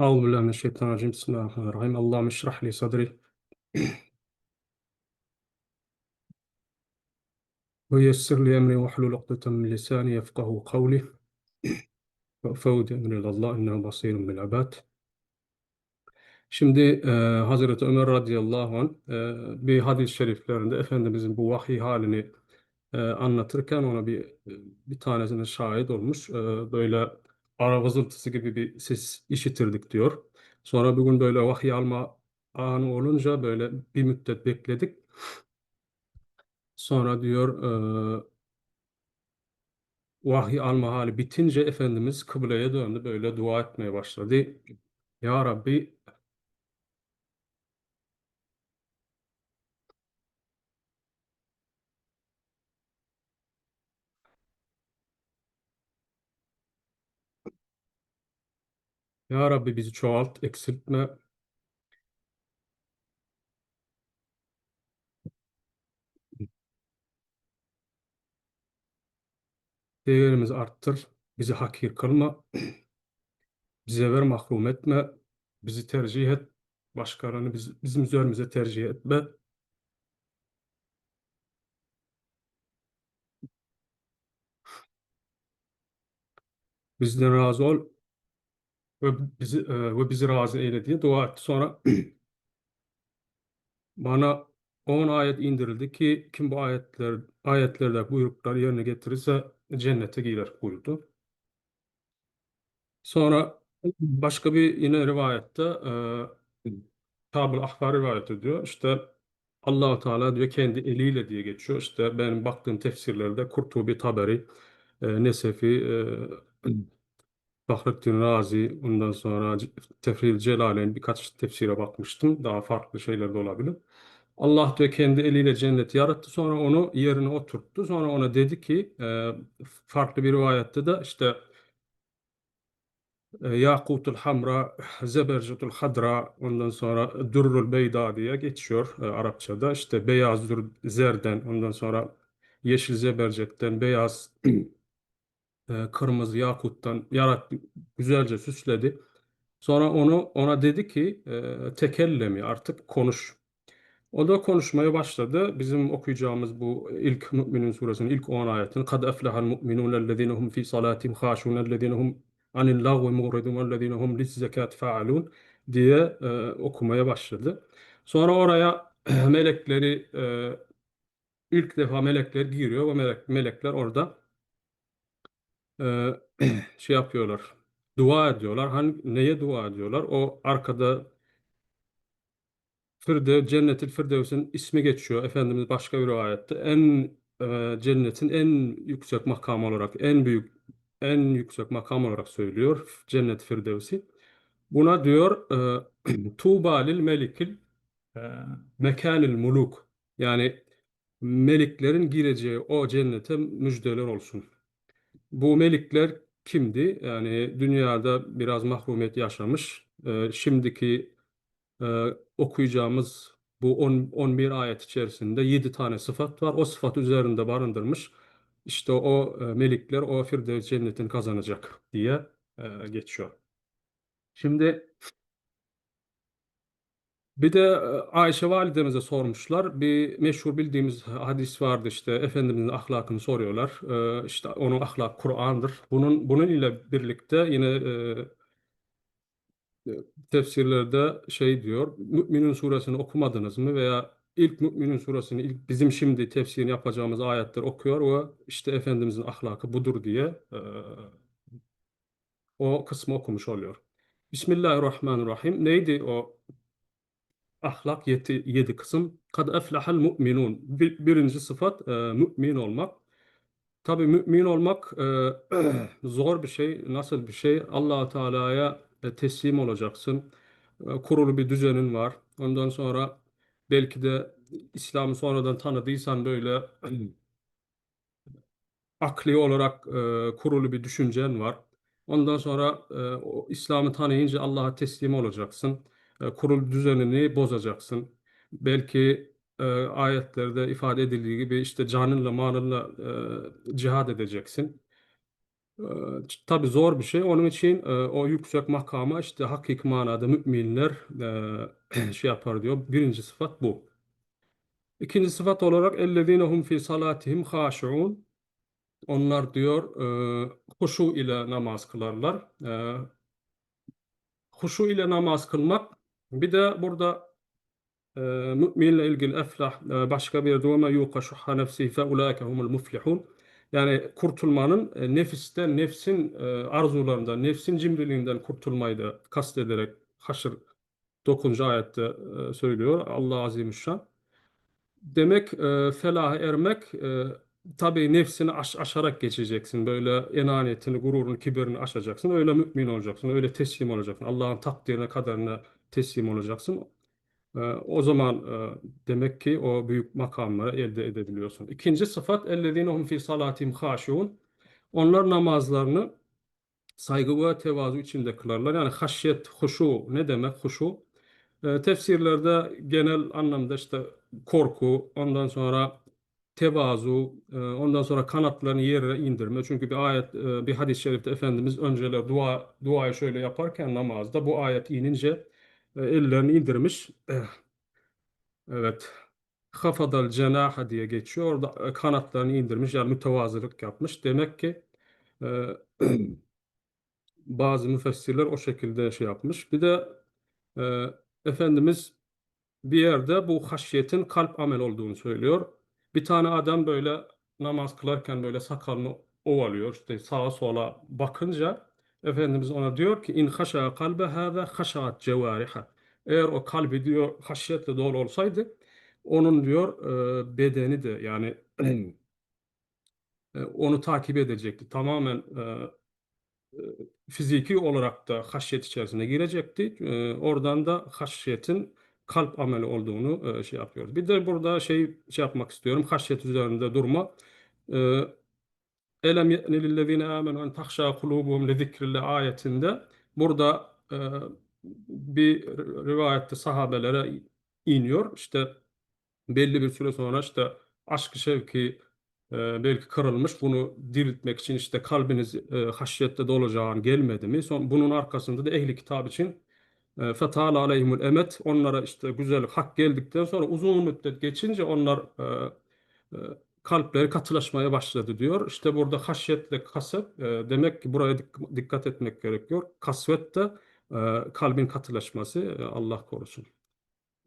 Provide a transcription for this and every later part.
Euzu billahi mineşşeytanirracim. Bismillahirrahmanirrahim. Allahümme işrah li sadri. Ve yessir li emri ve hlul ukdeten min lisani yefkahu kavli. Ve fevdi emri ilallah innehu basirun bil abad. Şimdi e, Hazreti Ömer radıyallahu an e, bir hadis şeriflerinde Efendimizin bu vahiy halini e, anlatırken ona bir e, bir tanesine şahit olmuş. E, böyle ara vızıltısı gibi bir ses işitirdik diyor. Sonra bir gün böyle vahiy alma anı olunca böyle bir müddet bekledik. Sonra diyor e, vahiy alma hali bitince Efendimiz kıbleye döndü böyle dua etmeye başladı. Ya Rabbi Ya Rabbi bizi çoğalt, eksiltme. Değerimizi arttır. Bizi hakir kılma. Bize ver mahrum etme. Bizi tercih et. Başkalarını biz, bizim üzerimize tercih etme. Bizden razı ol ve bizi e, ve bizi razı eyle diye dua etti. Sonra bana 10 ayet indirildi ki kim bu ayetler ayetlerde buyrukları yerine getirirse cennete girer buyurdu. Sonra başka bir yine rivayette e, Tab-ül Ahbar rivayet ediyor. İşte Allahu Teala diyor kendi eliyle diye geçiyor. İşte benim baktığım tefsirlerde Kurtubi, Taberi, e, Nesefi, e, Fahrettin Razi, ondan sonra Tefril Celaleyn birkaç tefsire bakmıştım. Daha farklı şeyler de olabilir. Allah diyor kendi eliyle cenneti yarattı. Sonra onu yerine oturttu. Sonra ona dedi ki e, farklı bir rivayette de işte e, Yakutul Hamra, Zebercetul Hadra, ondan sonra Durrul Beyda diye geçiyor e, Arapçada. İşte beyaz dur zerden, ondan sonra yeşil zebercetten, beyaz e, kırmızı yakuttan yarattı, güzelce süsledi. Sonra onu ona dedi ki e, tekellemi artık konuş. O da konuşmaya başladı. Bizim okuyacağımız bu ilk Mü'minun suresinin ilk 10 ayetini kad eflehal mu'minun ellezine hum fi salatihim haşun ellezine hum anil lagvi muridun ellezine hum lis zekat faalun diye e, okumaya başladı. Sonra oraya melekleri e, ilk defa melekler giriyor ve melek, melekler orada şey yapıyorlar. Dua ediyorlar. Hani neye dua ediyorlar? O arkada Firdev, Cennetil Firdevs'in ismi geçiyor. Efendimiz başka bir ayette en e, cennetin en yüksek makam olarak, en büyük, en yüksek makam olarak söylüyor Cennet Firdevs'i. Buna diyor e, Tuğba lil melikil mekanil muluk. Yani meliklerin gireceği o cennete müjdeler olsun. Bu melikler kimdi? Yani dünyada biraz mahrumiyet yaşamış. E, şimdiki e, okuyacağımız bu 10, 11 ayet içerisinde 7 tane sıfat var. O sıfat üzerinde barındırmış. İşte o e, melikler o Firdevs cennetini kazanacak diye e, geçiyor. Şimdi bir de e, Ayşe validemize sormuşlar. Bir meşhur bildiğimiz hadis vardı işte Efendimizin ahlakını soruyorlar. E, işte onun ahlak Kur'an'dır. Bunun bunun ile birlikte yine e, tefsirlerde şey diyor, Mü'minun suresini okumadınız mı veya ilk Mü'minun suresini ilk bizim şimdi tefsirini yapacağımız ayetler okuyor ve işte Efendimizin ahlakı budur diye e, o kısmı okumuş oluyor. Bismillahirrahmanirrahim. Neydi o ahlak yedi, yedi kısım? Kad eflahal mu'minun. Bir, birinci sıfat e, mümin olmak. Tabii mümin olmak e, zor bir şey. Nasıl bir şey? allah Teala'ya e, teslim olacaksın. E, kurulu bir düzenin var. Ondan sonra belki de İslam'ı sonradan tanıdıysan böyle akli olarak e, kurulu bir düşüncen var. Ondan sonra e, İslam'ı tanıyınca Allah'a teslim olacaksın. E, kurulu düzenini bozacaksın. Belki e, ayetlerde ifade edildiği gibi işte canınla malınla e, cihad edeceksin. Ee, tabii zor bir şey. Onun için e, o yüksek makama işte hakiki manada müminler e, şey yapar diyor. Birinci sıfat bu. İkinci sıfat olarak ellezine hum fi salatihim haşiun. Onlar diyor e, huşu ile namaz kılarlar. E, huşu ile namaz kılmak. Bir de burada e, müminle ilgili eflah e, başka bir duama yuqa şuhha nefsihi fe ulaike humul muflihun. Yani kurtulmanın e, nefisten, nefsin e, arzularından, nefsin cimriliğinden kurtulmayı da kastederek Haşr 9. ayette e, söylüyor Allah Azimüşşan. Demek e, felaha ermek e, tabii nefsini aş- aşarak geçeceksin. Böyle enaniyetini, gururunu, kibirini aşacaksın. Öyle mümin olacaksın. Öyle teslim olacaksın. Allah'ın takdirine, kaderine teslim olacaksın. Ee, o zaman e, demek ki o büyük makamı elde edebiliyorsun. İkinci sıfat ellezinehum fi salatihim haşiun. Onlar namazlarını saygı ve tevazu içinde kılarlar. Yani haşyet, huşu ne demek huşu? Ee, tefsirlerde genel anlamda işte korku, ondan sonra tevazu, e, ondan sonra kanatlarını yere indirme. Çünkü bir ayet, e, bir hadis-i şerifte Efendimiz önceler dua, duayı şöyle yaparken namazda bu ayet inince ellerini indirmiş. Eh, Evet. Hafadal cenaha diye geçiyor. Orada e, kanatlarını indirmiş yani mütevazılık yapmış. Demek ki e, bazı müfessirler o şekilde şey yapmış. Bir de e, Efendimiz bir yerde bu haşyetin kalp amel olduğunu söylüyor. Bir tane adam böyle namaz kılarken böyle sakalını ovalıyor. işte sağa sola bakınca Efendimiz ona diyor ki in haşa kalbe hâze haşaat cevariha. Eğer o kalbi diyor haşyetle dolu olsaydı onun diyor e, bedeni de yani e, onu takip edecekti. Tamamen e, fiziki olarak da haşyet içerisine girecekti. Oradan da haşyetin kalp ameli olduğunu şey yapıyoruz. Bir de burada şey şey yapmak istiyorum. Haşyet üzerinde durma. Elem ye'ni lillezine amenu en tahşa kulubuhum li zikrillah ayetinde burada e, bir rivayette sahabelere iniyor. İşte belli bir süre sonra işte aşk şevki e, belki kırılmış. Bunu diriltmek için işte kalbiniz e, haşyette dolacağın gelmedi mi? Son, bunun arkasında da ehli kitap için e, fetâle aleyhimul emet onlara işte güzel hak geldikten sonra uzun müddet geçince onlar e, e, kalpleri katılaşmaya başladı diyor. İşte burada haşyetle kasvet e, demek ki buraya dik- dikkat etmek gerekiyor. Kasvet de e, kalbin katılaşması e, Allah korusun.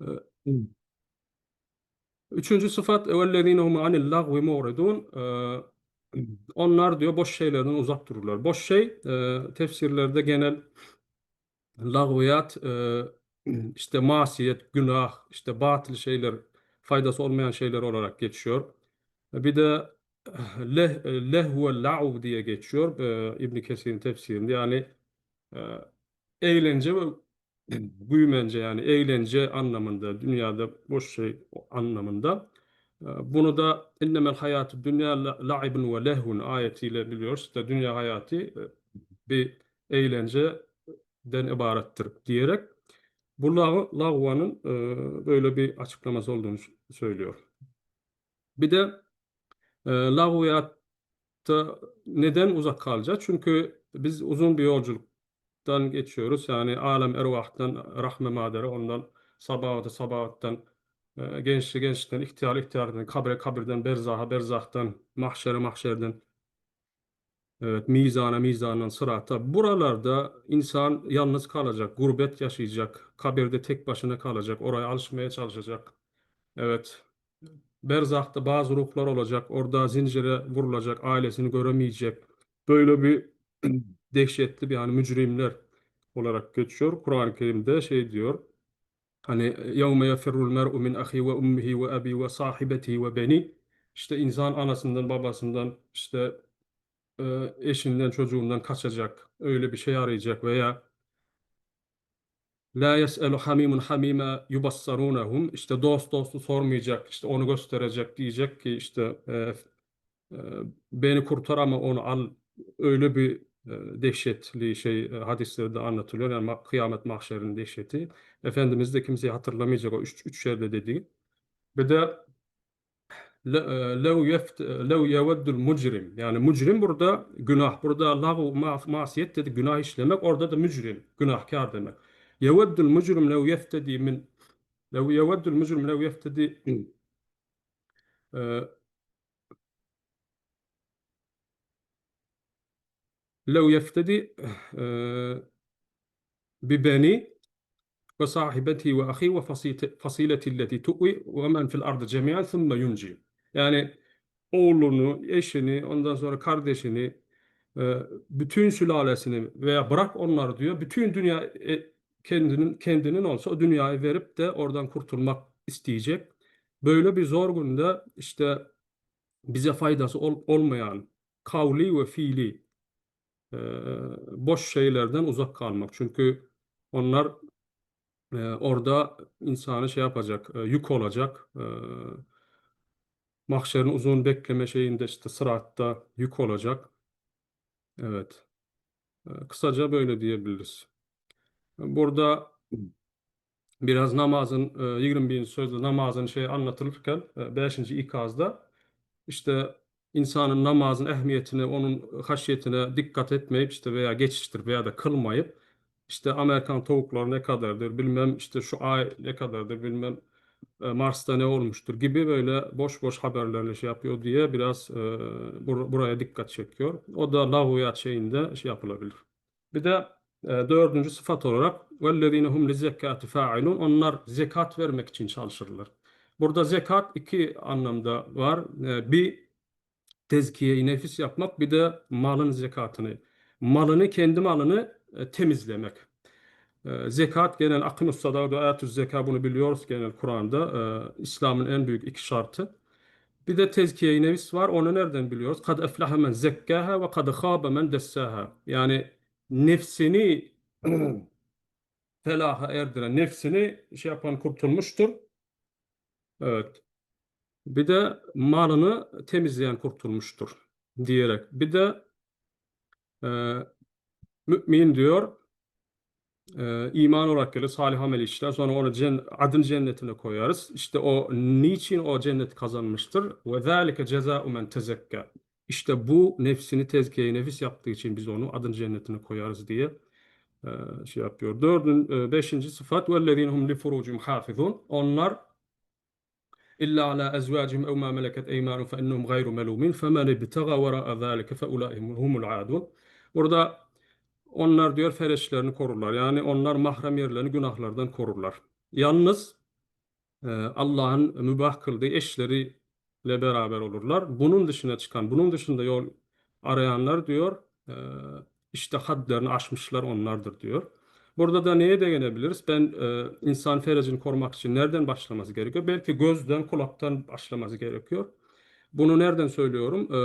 E, hmm. Üçüncü sıfat evellezine hum anil lagvi mu'ridun. E, onlar diyor boş şeylerden uzak dururlar. Boş şey e, tefsirlerde genel lagviyat, e, hmm. işte masiyet, günah, işte batıl şeyler, faydası olmayan şeyler olarak geçiyor. Bir de leh, lehve la'v diye geçiyor e, İbn Kesir'in tefsirinde. Yani e, eğlence ve büyümence yani eğlence anlamında, dünyada boş şey anlamında. E, Bunu da innemel hayatü dünya la- la'ibun ve lehvun ayetiyle biliyoruz. İşte dünya hayatı e, bir eğlenceden ibarettir diyerek bu lağvanın e, böyle bir açıklaması olduğunu söylüyor. Bir de e, lağviyatta neden uzak kalacağız? Çünkü biz uzun bir yolculuktan geçiyoruz. Yani alem ervahtan rahme madere, ondan sabahatı sabahattan e, gençli gençten, ihtiyar ihtiyardan, kabre kabirden, berzaha berzahtan, mahşere mahşerden, evet, mizana mizandan, sırata. Buralarda insan yalnız kalacak, gurbet yaşayacak, kabirde tek başına kalacak, oraya alışmaya çalışacak. Evet. Berzah'ta bazı ruhlar olacak. Orada zincire vurulacak. Ailesini göremeyecek. Böyle bir dehşetli bir hani mücrimler olarak geçiyor. Kur'an-ı Kerim'de şey diyor. Hani يَوْمَ يَفِرُّ الْمَرْءُ مِنْ أَخِي وَأُمِّهِ وَأَبِي وَصَاحِبَتِهِ وَبَنِي İşte insan anasından, babasından, işte e, eşinden, çocuğundan kaçacak. Öyle bir şey arayacak veya La yes'elu hamimun hamima yubassarunahum. İşte dost dostu sormayacak, işte onu gösterecek, diyecek ki işte e, e, beni kurtar ama onu al. Öyle bir e, dehşetli şey e, hadislerde anlatılıyor. Yani ma- kıyamet mahşerinin dehşeti. Efendimiz de kimseyi hatırlamayacak o üç, üç yerde dediği. Bir de e, lev yeft lev yeveddul mucrim yani mucrim burada günah burada lagu ma masiyet dedi günah işlemek orada da mücrim günahkar demek yeveddul mucrim lev yeftedi e, lev yeftedi e, bibeni ve sahibeti ve ahi ve fasite- fasileti alleti tu'vi ve men fil ardı cemiyan thumma yunci yani oğlunu, eşini, ondan sonra kardeşini, bütün sülalesini veya bırak onları diyor. Bütün dünya e, kendinin kendinin olsa o dünyayı verip de oradan kurtulmak isteyecek. Böyle bir zor günde işte bize faydası ol- olmayan kavli ve fiili e, boş şeylerden uzak kalmak. Çünkü onlar e, orada insanı şey yapacak, e, yük olacak. E, mahşerin uzun bekleme şeyinde işte sıratta yük olacak. Evet. E, Kısaca böyle diyebiliriz. Burada biraz namazın e, 20. sözde namazın şey anlatılırken 5. ikazda işte insanın namazın ehemmiyetine, onun haşiyetine dikkat etmeyip işte veya geçiştir veya da kılmayıp işte Amerikan tavukları ne kadardır bilmem işte şu ay ne kadardır bilmem e, Mars'ta ne olmuştur gibi böyle boş boş haberlerle şey yapıyor diye biraz e, bur- buraya dikkat çekiyor. O da lavuyat şeyinde şey yapılabilir. Bir de e, dördüncü sıfat olarak وَالَّذ۪ينَ هُمْ لِزَّكَّاتِ فَاعِلُونَ Onlar zekat vermek için çalışırlar. Burada zekat iki anlamda var. E, bir tezkiye-i nefis yapmak, bir de malın zekatını. Malını, kendi malını e, temizlemek. E, zekat genel akimus sadak ve atuz zeka bunu biliyoruz genel Kur'an'da. E, İslam'ın en büyük iki şartı. Bir de tezkiye-i nefis var. Onu nereden biliyoruz? Kad eflahe men zekkaha ve kad khâbe men dessaha. Yani nefsini felaha erdiren, nefsini şey yapan kurtulmuştur. Evet. Bir de malını temizleyen kurtulmuştur diyerek. Bir de e, mümin diyor e, iman olarak gelir, salih amel işler. Sonra onu cen adın cennetine koyarız. İşte o niçin o cenneti kazanmıştır? Ve zâlike cezâ'u men tezekka. İşte bu nefsini tezkiye nefis yaptığı için biz onu adın cennetine koyarız diye e, şey yapıyor. Dördün, e, beşinci sıfat وَالَّذ۪ينَ هُمْ لِفُرُوجِهِمْ حَافِظُونَ Onlar إلا على أزواجهم أو ما ملكت أيمانهم فإنهم غير ملومين فمن ابتغى وراء ذلك فأولئك هم العادون. Burada onlar diyor fereçlerini korurlar. Yani onlar mahrem yerlerini günahlardan korurlar. Yalnız e, Allah'ın mübah kıldığı eşleriyle beraber olurlar. Bunun dışına çıkan, bunun dışında yol arayanlar diyor işte hadlerini aşmışlar onlardır diyor. Burada da neye değinebiliriz? Ben insan ferecini korumak için nereden başlaması gerekiyor? Belki gözden, kulaktan başlaması gerekiyor. Bunu nereden söylüyorum? E,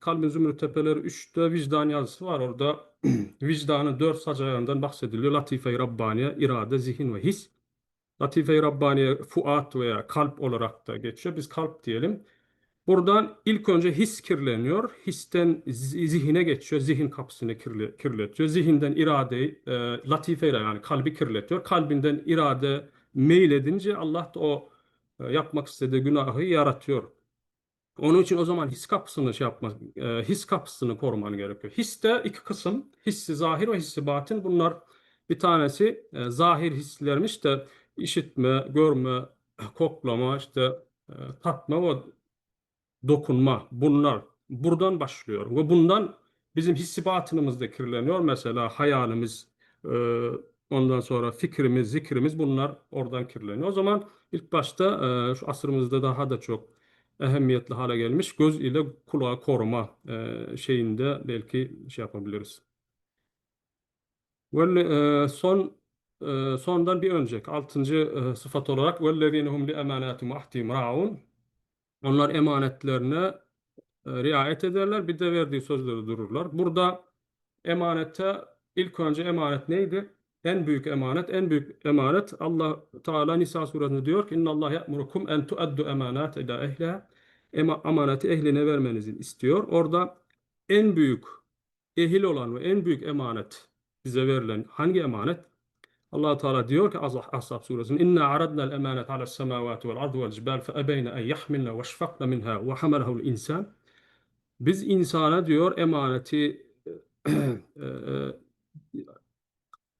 Kalbin Zümrüt Tepeleri 3'te vicdan yazısı var. Orada vicdanın dört sac ayağından bahsediliyor. Latife-i Rabbaniye, irade, zihin ve his. Latife-i Rabbaniye fuat veya kalp olarak da geçiyor. Biz kalp diyelim. Buradan ilk önce his kirleniyor. Histen zi- zihine geçiyor. Zihin kapısını kirle, kirletiyor. Zihinden iradeyi, e, latifeyle yani kalbi kirletiyor. Kalbinden irade meyledince Allah da o e, yapmak istediği günahı yaratıyor. Onun için o zaman his kapısını şey yapmak, e, his kapısını koruman gerekiyor. Histe iki kısım, hissi zahir ve hissi batın. Bunlar bir tanesi e, zahir hislermiş de işitme, görme, koklama, işte e, tatma ve dokunma bunlar buradan başlıyor ve bundan bizim hissi da kirleniyor. Mesela hayalimiz, e, ondan sonra fikrimiz, zikrimiz bunlar oradan kirleniyor. O zaman ilk başta e, şu asrımızda daha da çok ehemmiyetli hale gelmiş göz ile kulağı koruma e, şeyinde belki şey yapabiliriz. Ve e, son e, sondan bir önceki altıncı e, sıfat olarak vellezînehum li emanâtihim ahdîm râûn onlar emanetlerine e, riayet ederler. Bir de verdiği sözleri dururlar. Burada emanette ilk önce emanet neydi? En büyük emanet, en büyük emanet Allah Teala Nisa suresinde diyor ki Allah ya'murukum en tuaddu emanat ila ehliha. Ema, amaneti ehline vermenizi istiyor. Orada en büyük ehil olan ve en büyük emanet bize verilen hangi emanet? Allah Teala diyor ki Ahzab suresinde İnna aradna el-emanet ala semavati vel ardı vel cibal fe ebeyne en yahmilna ve şfakna minha ve hamalahul insan Biz insana diyor emaneti e, e,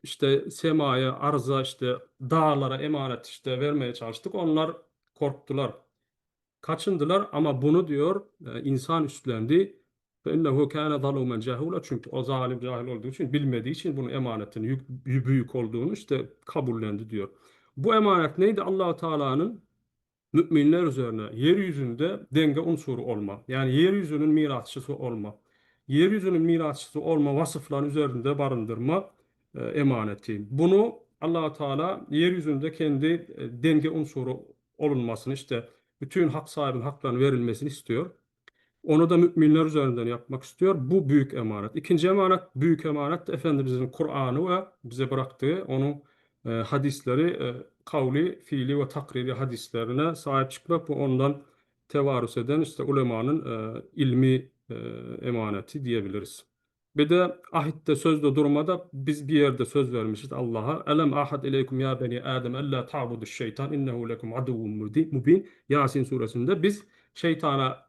işte semaya, arza, işte dağlara emanet işte vermeye çalıştık. Onlar korktular, kaçındılar ama bunu diyor e, insan üstlendi. فَاِنَّهُ كَانَ ظَلُومًا جَهُولًا Çünkü o zalim cahil olduğu için, bilmediği için bunun emanetin yük, büyük olduğunu işte kabullendi diyor. Bu emanet neydi? allah Teala'nın müminler üzerine yeryüzünde denge unsuru olma. Yani yeryüzünün mirasçısı olma. Yeryüzünün mirasçısı olma vasıfların üzerinde barındırma e, emaneti. Bunu allah Teala yeryüzünde kendi e, denge unsuru olunmasını işte bütün hak sahibinin haklarının verilmesini istiyor. Onu da müminler üzerinden yapmak istiyor. Bu büyük emanet. İkinci emanet, büyük emanet Efendimizin Kur'an'ı ve bize bıraktığı onu e, hadisleri, e, kavli, fiili ve takriri hadislerine sahip çıkmak bu ondan tevarüs eden işte ulemanın e, ilmi e, emaneti diyebiliriz. Bir de ahitte sözde durmada biz bir yerde söz vermişiz Allah'a. Elem ahad ileykum ya beni Adem ella ta'budu şeytan innehu lekum aduvun mubin. Yasin suresinde biz şeytana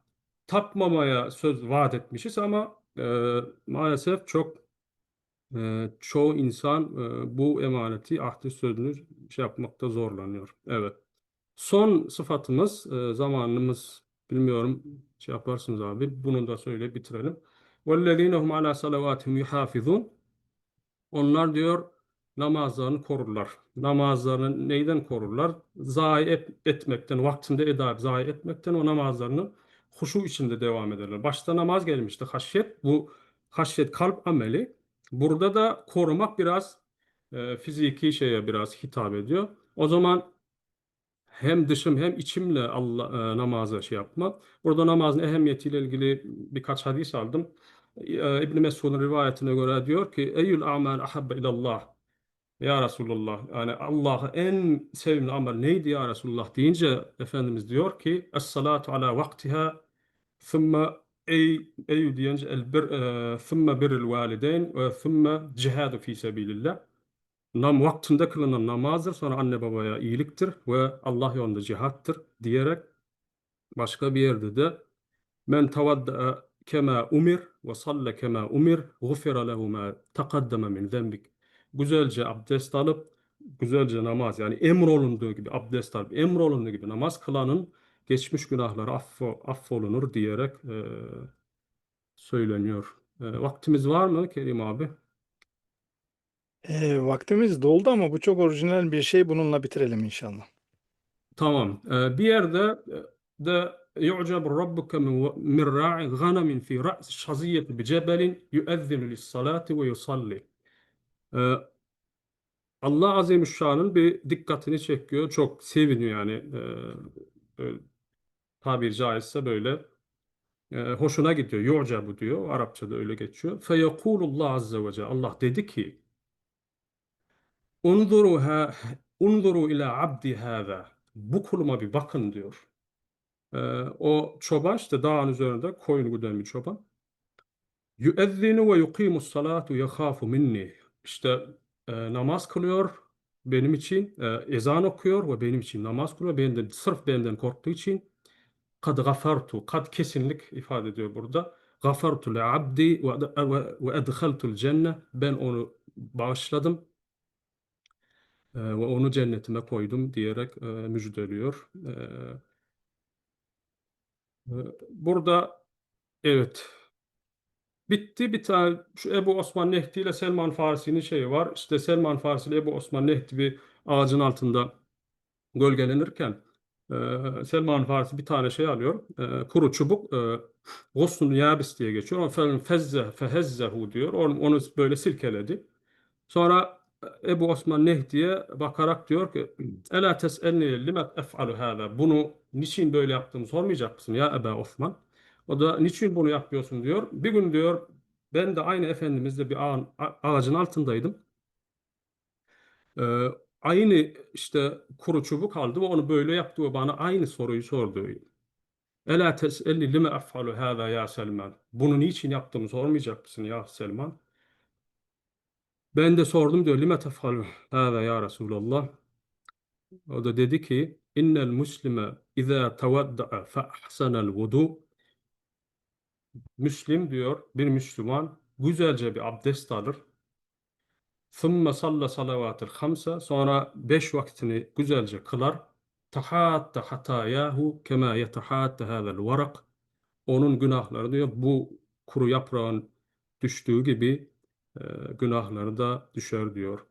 tapmamaya söz vaat etmişiz ama e, maalesef çok e, çoğu insan e, bu emaneti, ahdi sözünü şey yapmakta zorlanıyor. Evet. Son sıfatımız, e, zamanımız bilmiyorum şey yaparsınız abi. Bunu da söyle bitirelim. وَالَّذ۪ينَ هُمْ عَلَى صَلَوَاتِهِمْ يُحَافِظُونَ Onlar diyor namazlarını korurlar. Namazlarını neyden korurlar? Zayi et, etmekten, vaktinde eda zayi etmekten o namazlarını huşu içinde devam ederler. Başta namaz gelmişti haşyet. Bu haşyet kalp ameli. Burada da korumak biraz e, fiziki şeye biraz hitap ediyor. O zaman hem dışım hem içimle Allah e, namaza şey yapmak. Burada namazın ehemmiyetiyle ilgili birkaç hadis aldım. E, İbn Mesud'un rivayetine göre diyor ki Eyyül a'mal ahabbe ilallah ya Resulullah yani Allah'a en sevimli amel neydi ya Resulullah deyince Efendimiz diyor ki Es-salatu ala vaktiha ey ey deyince el bir e, thumma birrul valideyn ve thumma cihadu fi sabilillah nam vaktinde kılınan namazdır sonra anne babaya iyiliktir ve Allah yolunda cihattır diyerek başka bir yerde de men tavadda kema umir ve salle kema umir gufira lehu ma taqaddama min zenbik. Güzelce abdest alıp güzelce namaz yani emrolunduğu gibi abdest alıp emrolunduğu gibi namaz kılanın geçmiş günahları affo, affolunur diyerek e, söyleniyor. E, vaktimiz var mı Kerim abi? E, vaktimiz doldu ama bu çok orijinal bir şey. Bununla bitirelim inşallah. Tamam. E, bir yerde e, de yu'cabu rabbuke min min ra'i ganamin fi ra's şaziyeti bi cebelin yuezzinu lis-salati ve yusalli. E, Allah Azimüşşan'ın bir dikkatini çekiyor. Çok seviniyor yani. E, böyle tabiri caizse böyle e, hoşuna gidiyor. Yu'cabu diyor. Arapçada öyle geçiyor. Feyekulullah azze ve celle. Allah dedi ki Unzuru ha unzuru ila abdi hâzâ. Bu kuluma bir bakın diyor. Ee, o çoban işte dağın üzerinde koyun güden bir çoban. Yüezzinu ve yuqimus salatu yekhafu minni. İşte e, namaz kılıyor benim için, e, ezan okuyor ve benim için namaz kılıyor. Benden, sırf benden korktuğu için kad gafartu, kad kesinlik ifade ediyor burada. Gafartu le abdi ve, edhaltul cenne. Ben onu bağışladım e, ve onu cennetime koydum diyerek e, müjdeliyor. E, burada evet bitti bir tane şu Ebu Osman Nehdi ile Selman Farisi'nin şeyi var. İşte Selman Farisi ile Ebu Osman Nehdi bir ağacın altında gölgelenirken e, Selman Farisi bir tane şey alıyor. E, kuru çubuk e, Gusnun yabis diye geçiyor. O fe- fezze fehezzehu diyor. Onu, onu böyle silkeledi. Sonra Ebu Osman Nehdi'ye bakarak diyor ki Ela tes'elni lime ef'alu hâzâ Bunu niçin böyle yaptığımı sormayacak mısın ya Ebu Osman? O da niçin bunu yapıyorsun diyor. Bir gün diyor ben de aynı Efendimizle bir ağın, ağacın altındaydım. Ee, aynı işte kuru çubuk aldı ve onu böyle yaptı ve bana aynı soruyu sordu. Ela tes'elni lime ef'alu hâzâ ya Selman? Bunu niçin yaptığımı sormayacak mısın ya Selman? Ben de sordum diyor lime tef'alu hâzâ ya Resulallah. O da dedi ki innel muslime izâ tevedda'a fe ahsenel vudu Müslim diyor bir Müslüman güzelce bir abdest alır. ثُمَّ salla salavatil hamsa sonra beş vaktini güzelce kılar. Tahatta hatayahu kema yetahatta hazel varak onun günahları diyor bu kuru yaprağın düştüğü gibi e, günahları da düşer diyor.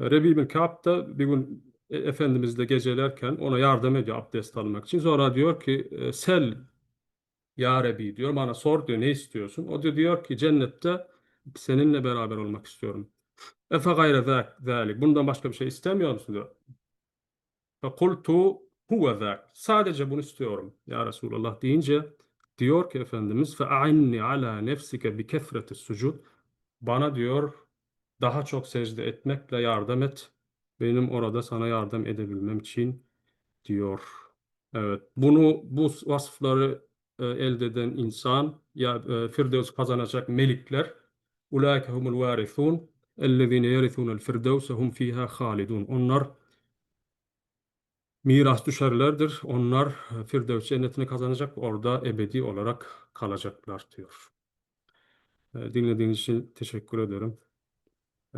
Rebi bin Ka'b da bir gün e, Efendimiz de gecelerken ona yardım ediyor abdest almak için. Sonra diyor ki e, sel ya Rebi diyor bana sor diyor ne istiyorsun? O da diyor ki cennette seninle beraber olmak istiyorum. Efe gayre zâlik. Bundan başka bir şey istemiyor musun diyor. Fekultu huve zâk. Sadece bunu istiyorum ya Resulallah deyince diyor ki Efendimiz fe'a'inni ala nefsike bi kefreti sucud. Bana diyor daha çok secde etmekle yardım et. Benim orada sana yardım edebilmem için diyor. Evet, bunu bu vasıfları e, elde eden insan ya e, Firdevs kazanacak melikler ulaike humul varithun ellezine yerithunel firdevse hum fiha halidun. Onlar miras düşerlerdir. Onlar Firdevs cennetini kazanacak, orada ebedi olarak kalacaklar diyor. E, Dinlediğiniz için teşekkür ederim.